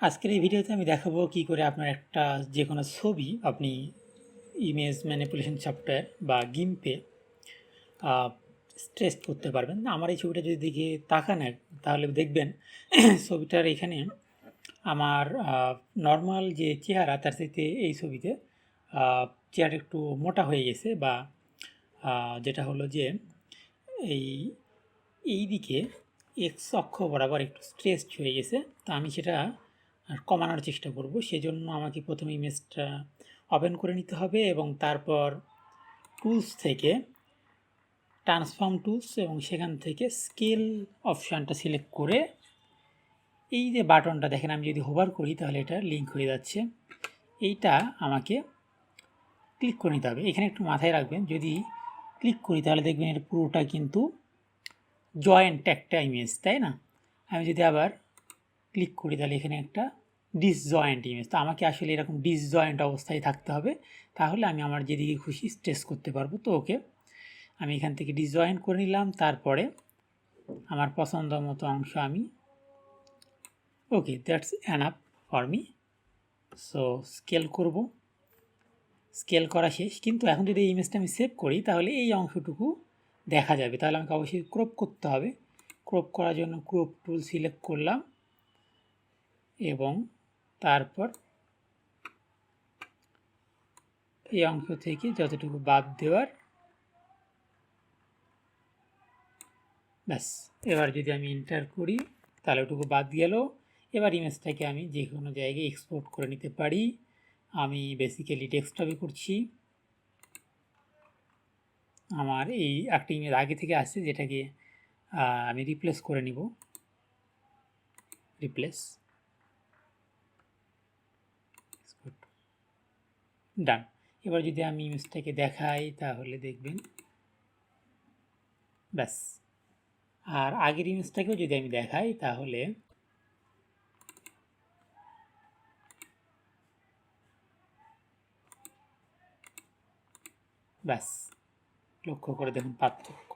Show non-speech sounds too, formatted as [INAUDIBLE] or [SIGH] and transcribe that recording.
আজকের এই ভিডিওতে আমি দেখাবো কি করে আপনার একটা যে কোনো ছবি আপনি ইমেজ ম্যানিপুলেশন সফটওয়্যার বা গিম্পে স্ট্রেস করতে পারবেন। আমার এই ছবিটা যদি দেখে তাকান তাহলে দেখবেন [CLEARS THROAT] ছবিটার এখানে আমার নর্মাল যে চেহারা, তার সাথে এই ছবিতে চেয়ার একটু মোটা হয়ে গেছে বা যেটা হলো যে এই এই দিকে এক্স অক্ষ বরাবর একটু স্ট্রেসড হয়ে গেছে। তো আমি সেটা কমানোর চেষ্টা করব। সেজন্য আমাকে প্রথমে ইমেজটা ওপেন করে নিতে হবে এবং তারপর টুলস থেকে ট্রান্সফর্ম টুলস এবং সেখান থেকে স্কেল অপশানটা সিলেক্ট করে এই যে বাটনটা দেখেন, আমি যদি হোভার করি তাহলে এটা লিঙ্ক হয়ে যাচ্ছে। এইটা আমাকে ক্লিক করে নিতে হবে। এখানে একটু মাথায় রাখবেন, যদি ক্লিক করি তাহলে দেখবেন এটা পুরোটা কিন্তু জয়েন্ট একটা ইমেজ তাই না? আমি যদি আবার ক্লিক করি তাহলে এখানে একটা ডিসজয়েন্ট ইমেজ তো আমাকে আসলে এরকম ডিসজয়েন্ট অবস্থায় থাকতে হবে। তাহলে আমি আমার যেদিকে খুশি স্ট্রেস করতে পারব। তো ওকে, আমি এখান থেকে ডিসজয়েন্ট করে নিলাম। তারপরে আমার পছন্দ মতো অংশ আমি, okay that's enough for me so scale করব। স্কেল করা শেষ। কিন্তু এখন যদি এই ইমেজটা আমি সেভ করি, তাহলে এই অংশটুকু দেখা যাবে। তাহলে আমাকে অবশ্যই ক্রপ করতে হবে। ক্রপ করার জন্য ক্রপ টুল সিলেক্ট করলাম। এবং তারপর এই অংশ থেকে যতটুকু বাদ দেওয়ার, ব্যাস। এবার যদি আমি এন্টার করি, তাহলে ওটুকু বাদ গেল। এবার ইমেজটাকে আমি যে কোনো জায়গায় এক্সপোর্ট করে নিতে পারি। আমি বেসিক্যালি ডেস্কটপে করছি। আমার এই একটা ইমেজ আগে থেকে আসছে, যেটাকে আমি রিপ্লেস করে নিব। রিপ্লেস ডান এবার যদি আমি ইমেজটাকে দেখাই, তাহলে দেখবেন ব্যাস। আর আগের ইমেজটাকেও যদি আমি দেখাই, তাহলে ব্যাস। লক্ষ্য করে দেখুন পার্থক্য।